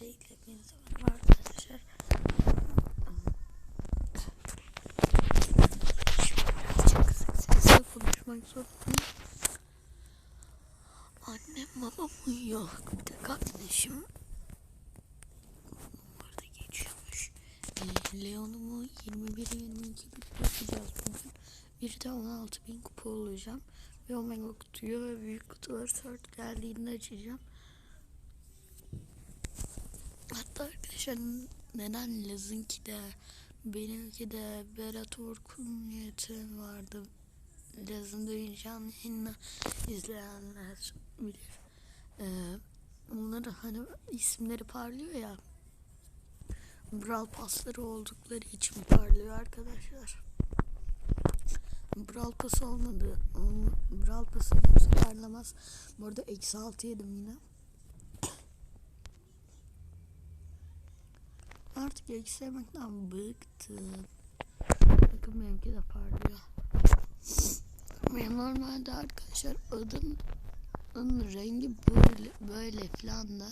Öncelikle hepinize merhaba arkadaşlar. Birazcık sesli konuşmak zorundayım. Annem babam uyuyor. Bir de kardeşim. Burada geçiyormuş. Ee, Leon'umu 21 22 kupa bugün. Bir de 16 bin kupa olacağım. Ve Omega kutuyu ve büyük kutuları sort geldiğinde açacağım. Hatta arkadaşlar neden Laz'ınki de benimki de Berat Orkun niyeti vardı. Laz'ın duyacağını yayını izleyenler bilir. Ee, onları hani isimleri parlıyor ya. Brawl pasları oldukları için parlıyor arkadaşlar. Brawl pas olmadı. Brawl yoksa parlamaz. Bu arada eksi altı yedim yine. Artık eksi yemekten bıktım. Bakın benimki de parlıyor. Benim normalde arkadaşlar adım rengi böyle böyle falan da.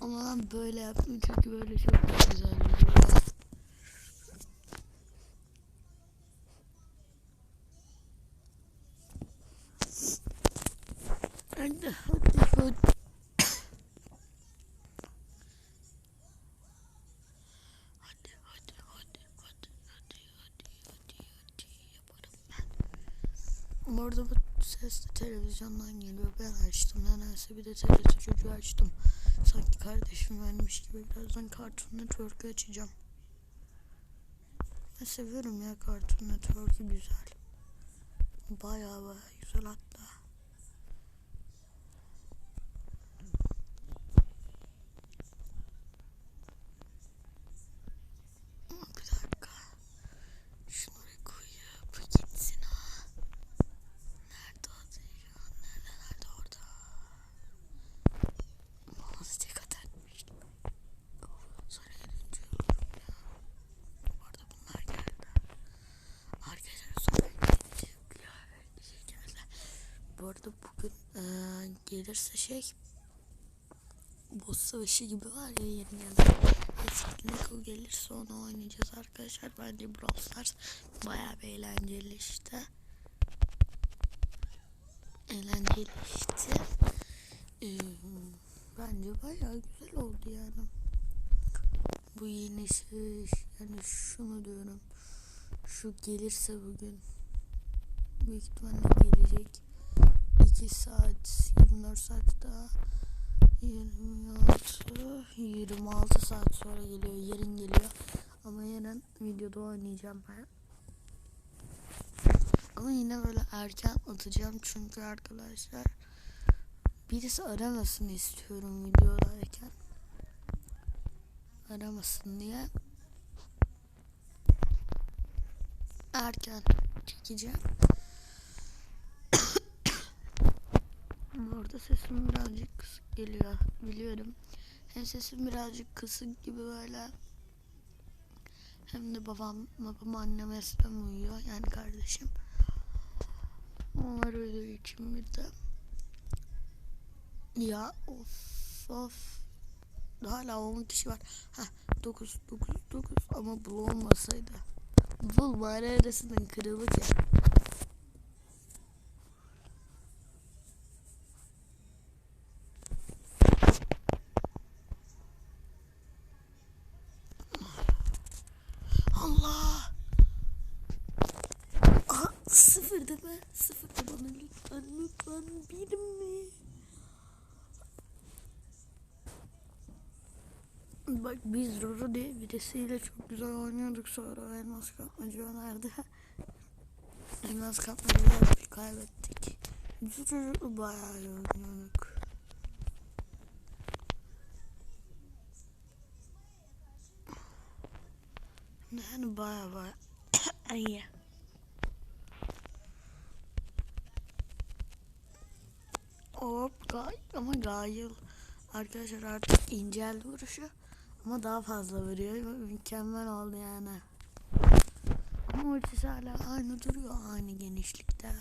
Ama ben böyle yaptım çünkü böyle çok güzel duruyor. Hadi hadi hadi. Hadi hadi hadi hadi hadi hadi hadi hadi yaparım ben. Bu arada bu ses de televizyondan geliyor. Ben açtım nedense bir de TRT çocuğu açtım. Sanki kardeşim vermiş gibi birazdan Cartoon Network'ü açacağım. Ben seviyorum ya Cartoon Network'ü güzel. Baya baya güzel hatta. Ama Bir dakika. Şunu bir koyup gitsin ha. Nerede o ya? Nerede nerede orada? Mouse tek atarmış. Sonra dönünce olurum ya. Bu arada bunlar geldi. Arkadaşlar sonra gidecek ya. Şey geldi. Arada bugün eee, gelirse şey boss savaşı gibi var ya yeni gelen. Etkinlik o gelirse onu oynayacağız arkadaşlar. Bence Brawl Stars bayağı bir eğlenceli işte. Eğlenceli işte. Ee, bence bayağı güzel oldu yani. Bu yeni şey yani şunu diyorum. Şu gelirse bugün büyük ihtimalle gelecek. 2 saat 24 saat daha 26 26 saat sonra geliyor yarın geliyor. Ama yarın videoda oynayacağım ben. Ama yine böyle erken atacağım çünkü arkadaşlar birisi aramasın istiyorum videodayken. Aramasın diye. Erken çekeceğim Orada sesim birazcık kısık geliyor biliyorum. Hem sesim birazcık kısık gibi böyle hem de babam, babam annem Esrem uyuyor yani kardeşim. Onlar uyuduğu için bir de ya of of hala 10 kişi var. Ha 9 9 9 ama bu olmasaydı. Bul bari arasından kırılık. Allah. Aha, deme. Sıfır de bana lütfen lütfen bir mi? Bak biz Roro diye birisiyle çok güzel oynuyorduk sonra elmas kapmacı önerdi. elmas kapmacı kaybettik. Biz çocukla bayağı oynuyorduk. Yani baya baya iyi. Gayıl. Arkadaşlar artık inceldi vuruşu. Ama daha fazla vuruyor. Mükemmel oldu yani. Ama ultisi hala aynı duruyor. Aynı genişlikte.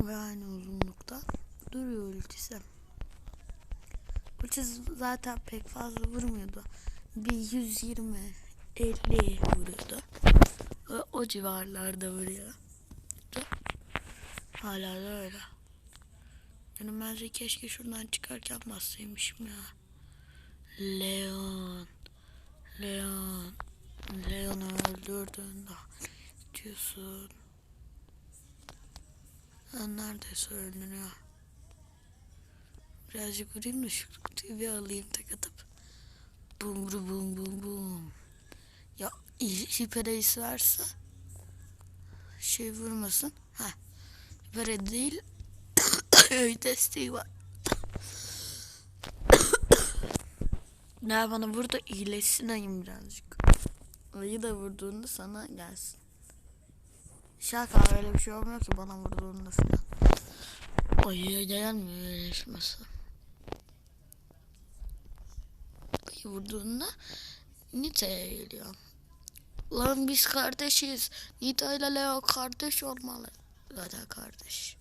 Ve aynı uzunlukta. Duruyor ultisi. ulti zaten pek fazla vurmuyordu. Bir 120 50 vuruyordu. Ve o civarlarda vuruyor. Hala da öyle. Benim bence keşke şuradan çıkarken bassaymışım ya. Leon. Leon. Leon'u öldürdün ne diyorsun? Ben neredeyse öldürüyor. Birazcık vurayım da şu TV alayım tek atıp. Bum bum bum bum. Ya hiper ace varsa şey vurmasın. Ha. Hiper değil. Desteği var. Ne bana burada iyileşsin ayım birazcık. Ayı da vurduğunda sana gelsin. Şaka öyle bir şey olmuyor ki bana vurduğunda falan. Ayıya gelmiyor iyileşmesi. Ayı vurduğunda Nita'ya geliyor. Lan biz kardeşiz. Nita ile Leo kardeş olmalı. Zaten kardeş.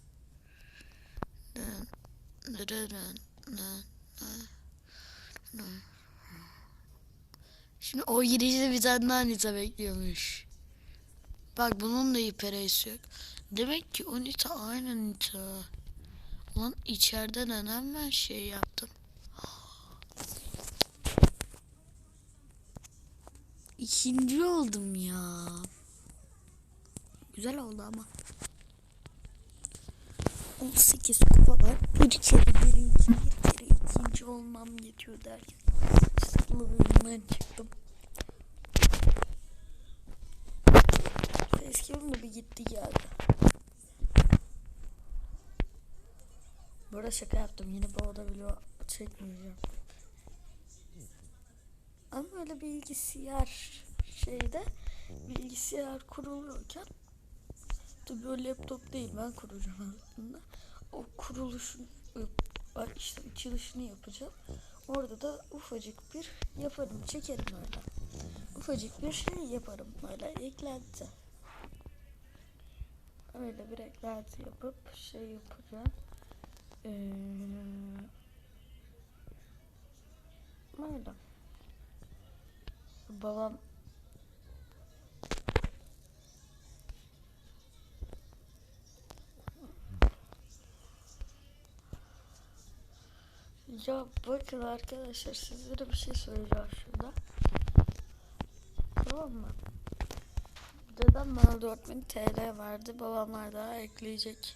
Şimdi o girişte bir tane daha Nita bekliyormuş. Bak bunun da hiperesi yok. Demek ki o Nita aynı Nita. Ulan içeride neden ben şey yaptım? İkinci oldum ya. Güzel oldu ama. 18 kupa var. Bir kere birinci, bir kere ikinci olmam yetiyor derken. Sıkılığımdan çıktım. Eski da bir gitti geldi. Burada şaka yaptım. Yine bu oda vlog çekmeyeceğim. Ama öyle bilgisayar şeyde bilgisayar kuruluyorken tabii o laptop değil ben kuracağım aslında. O kuruluşun işte açılışını yapacağım. Orada da ufacık bir yaparım çekerim öyle. Ufacık bir şey yaparım böyle eklenti. Öyle bir eklenti yapıp şey yapacağım. Ee, böyle. Babam Ya bakın arkadaşlar sizlere bir şey söyleyeceğim şurada. Tamam mı? Dedem bana 4000 TL verdi. Babamlar daha ekleyecek.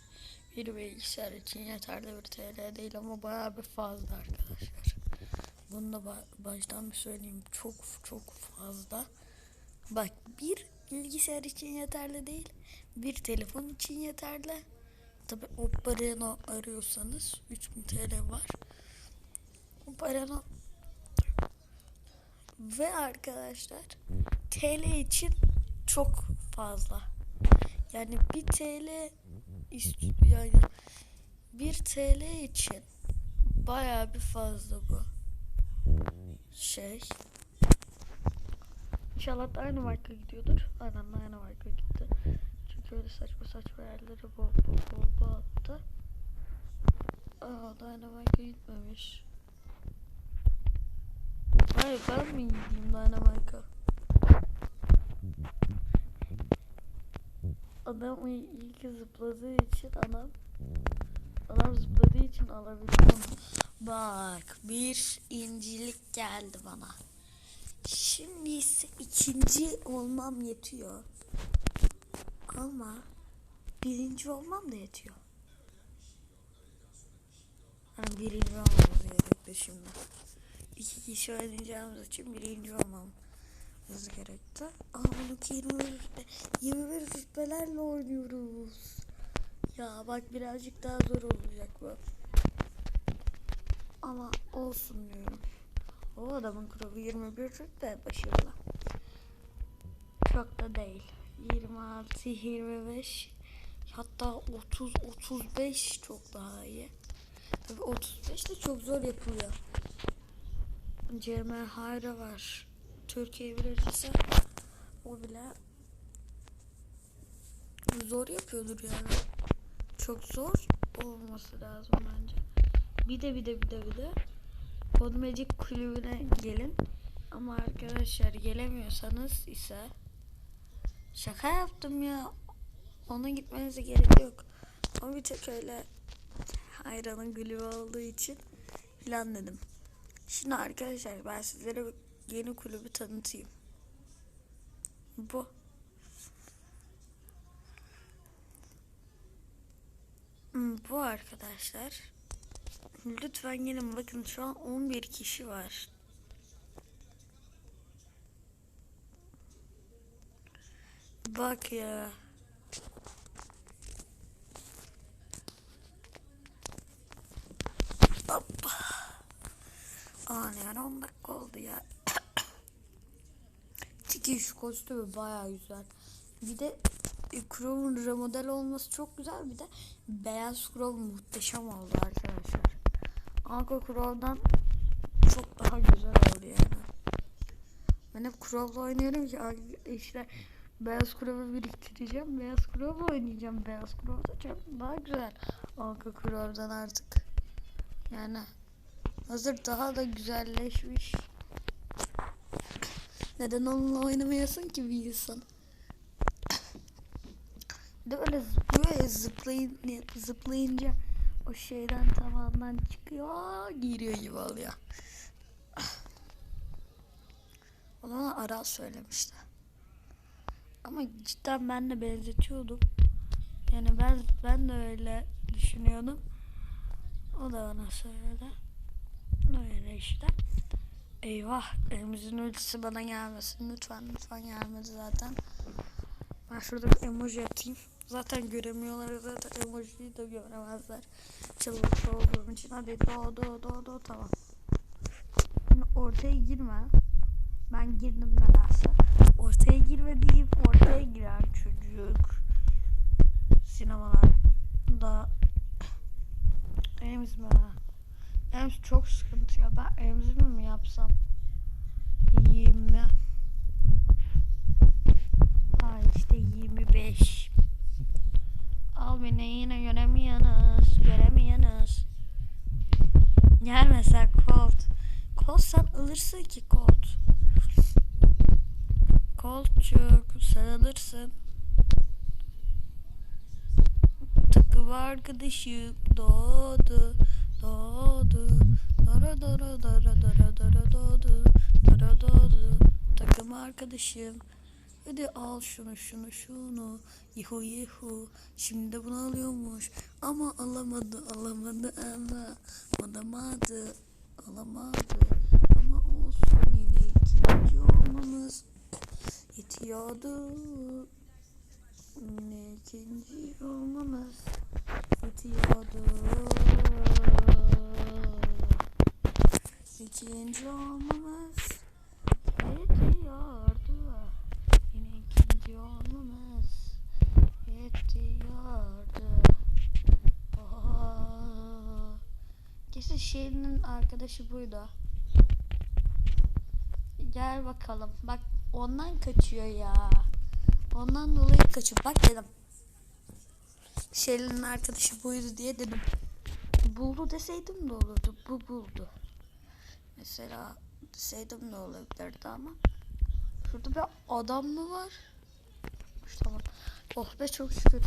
Bir bilgisayar için yeterli bir TL değil ama bayağı bir fazla arkadaşlar. Bunu da ba- baştan bir söyleyeyim. Çok çok fazla. Bak bir bilgisayar için yeterli değil. Bir telefon için yeterli. Tabi Oppo Reno arıyorsanız 3000 TL var. Reno ve arkadaşlar TL için çok fazla. Yani bir TL yani bir TL için bayağı bir fazla bu şey. İnşallah da aynı marka gidiyordur. Aynen aynı marka gitti. Çünkü öyle saçma saçma yerlere bol bol bol bol attı. Aa Dynamite'a gitmemiş. Hayır ben mi gideyim Dynamite'a? Adam ilk zıpladığı için adam adam zıpladığı için alabildim. Bak bir incilik geldi bana. Şimdi ise ikinci olmam yetiyor. Ama birinci olmam da yetiyor. Hani birinci olmamız gerekti şimdi. İki kişi oynayacağımız için birinci olmamız gerekti. Ama bunu 21, 21 rütbelerle oynuyoruz. Ya bak birazcık daha zor olacak bu. Ama olsun diyorum. O adamın kuralı 21 rütbe başarılı. Çok da değil. 26, 25 hatta 30, 35 çok daha iyi. Tabii 35 de çok zor yapılıyor. Cermen Hayra var. Türkiye birincisi. O bile zor yapıyordur yani. Çok zor olması lazım bence. Bir de bir de bir de bir de Kodmeci kulübüne gelin. Ama arkadaşlar gelemiyorsanız ise şaka yaptım ya. Ona gitmenize gerek yok. O bir tek öyle hayranın kulübü olduğu için filan dedim. Şimdi arkadaşlar ben sizlere yeni kulübü tanıtayım. Bu. Hmm, Bu arkadaşlar. Lütfen gelin bakın şu an 11 kişi var. Bak ya. Hoppa. Aa yani 10 dakika oldu ya. Çünkü şu kostümü baya güzel. Bir de e, Crow'un remodel olması çok güzel. Bir de beyaz Crow muhteşem oldu arkadaşlar. Anka Crow'dan çok daha güzel oldu yani. Ben hep Crow'la oynuyorum ki işte Beyaz Crow'u biriktireceğim. Beyaz Crow'u oynayacağım. Beyaz Crow da çok daha güzel. Anka Crow'dan artık. Yani hazır daha da güzelleşmiş. Neden onunla oynamayasın ki bir insan? De böyle zıplıyor ya zıplayın, zıplayınca o şeyden tamamen çıkıyor giriyor gibi oluyor. Ona Aral söylemişti. Ama cidden ben de benzetiyordum. Yani ben ben de öyle düşünüyordum. O da bana söyledi. Öyle işte. Eyvah elimizin ultisi bana gelmesin. Lütfen lütfen gelmedi zaten. Ben şurada bir emoji atayım. Zaten göremiyorlar zaten emojiyi de göremezler. Çılgın olduğum için. Hadi do do do do tamam. Şimdi ortaya girme. Ben girdim nedense. Ortaya girme deyip ortaya giren çocuk. Sinemalar da Ems mi? Ems çok sıkıntı ya. Ben emzimi mi yapsam? 20 Ay işte 25 Al beni yine göremiyorsunuz. Göremiyorsunuz. Gelmesen Colt. Colt sen alırsın ki Colt. Coltçuk sen alırsın. Takım arkadaşım doğdu. Doğdu. Dora dora dora dora dora doğdu. Dora doğdu. Takım arkadaşım. Hadi al şunu şunu şunu. Yuhu yuhu. Şimdi de bunu alıyormuş. Ama alamadı alamadı ama. Alamadı. Alamadı. Ama olsun yine ikinci olmamız yetiyordu. Yine ikinci olmamız yetiyordu. İkinci olmamız yetiyordu. Yine ikinci olmamız yetiyordu. Oho. Kesin Şirin'in arkadaşı buydu. Gel bakalım. Bak ondan kaçıyor ya. Ondan dolayı kaçıyor. Bak dedim. Şirin'in arkadaşı buydu diye dedim. Buldu deseydim de olurdu. Bu buldu. Mesela deseydim de olabilirdi ama. Şurada bir adam mı var? Tamam. Oh be çok şükür.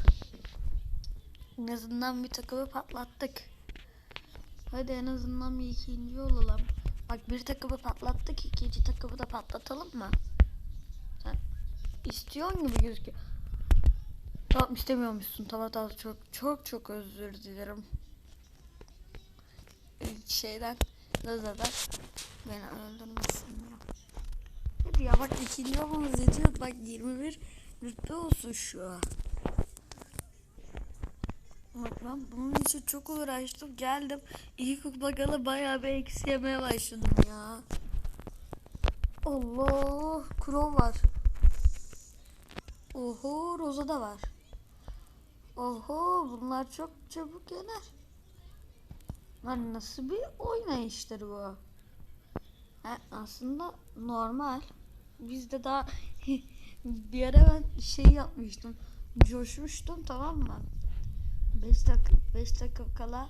En azından bir takımı patlattık. Hadi en azından bir ikinci olalım. Bak bir takımı patlattık. ikinci takımı da patlatalım mı? İstiyorsun gibi gözüküyor. Tamam istemiyormuşsun. Tamam tamam çok çok çok özür dilerim. Şeyden Laza'dan beni öldürmesin ya. Hadi ya bak ikinci olmamız yetiyor. Bak 21 rütbe olsun şu an. Bak ben bunun için çok uğraştım. Geldim. İlk bakalım bayağı bir eksi yemeye başladım ya. Allah. Crow var. Oho. Roza da var. Oho. Bunlar çok çabuk yener. Lan nasıl bir oynayıştır bu? Ha, aslında normal. Bizde daha bir ara ben şey yapmıştım. Coşmuştum tamam mı? 5 dakika 5 dakika kala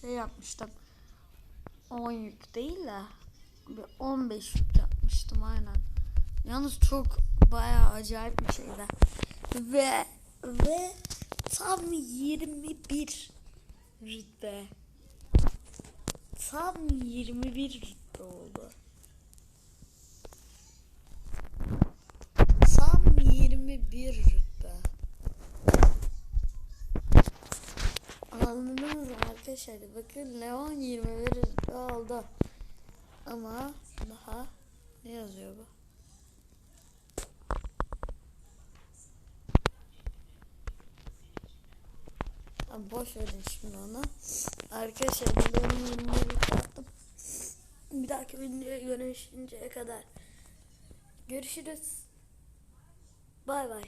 şey yapmıştım. 10 yük değil de bir 15 yük yapmıştım aynen. Yalnız çok bayağı acayip bir şeydi. Ve ve tam 21 rütbe. Tam 21 rütbe oldu. Tam 21 rütbe. Anladınız arkadaşlar? Bakın Leon 21 rütbe aldı. Ama daha ne yazıyor bu? Boş verin şimdi onu. Arkadaşlar Leon'un 21 rütbe attım. Bir dahaki videoya görüşünceye kadar görüşürüz. Bay bay.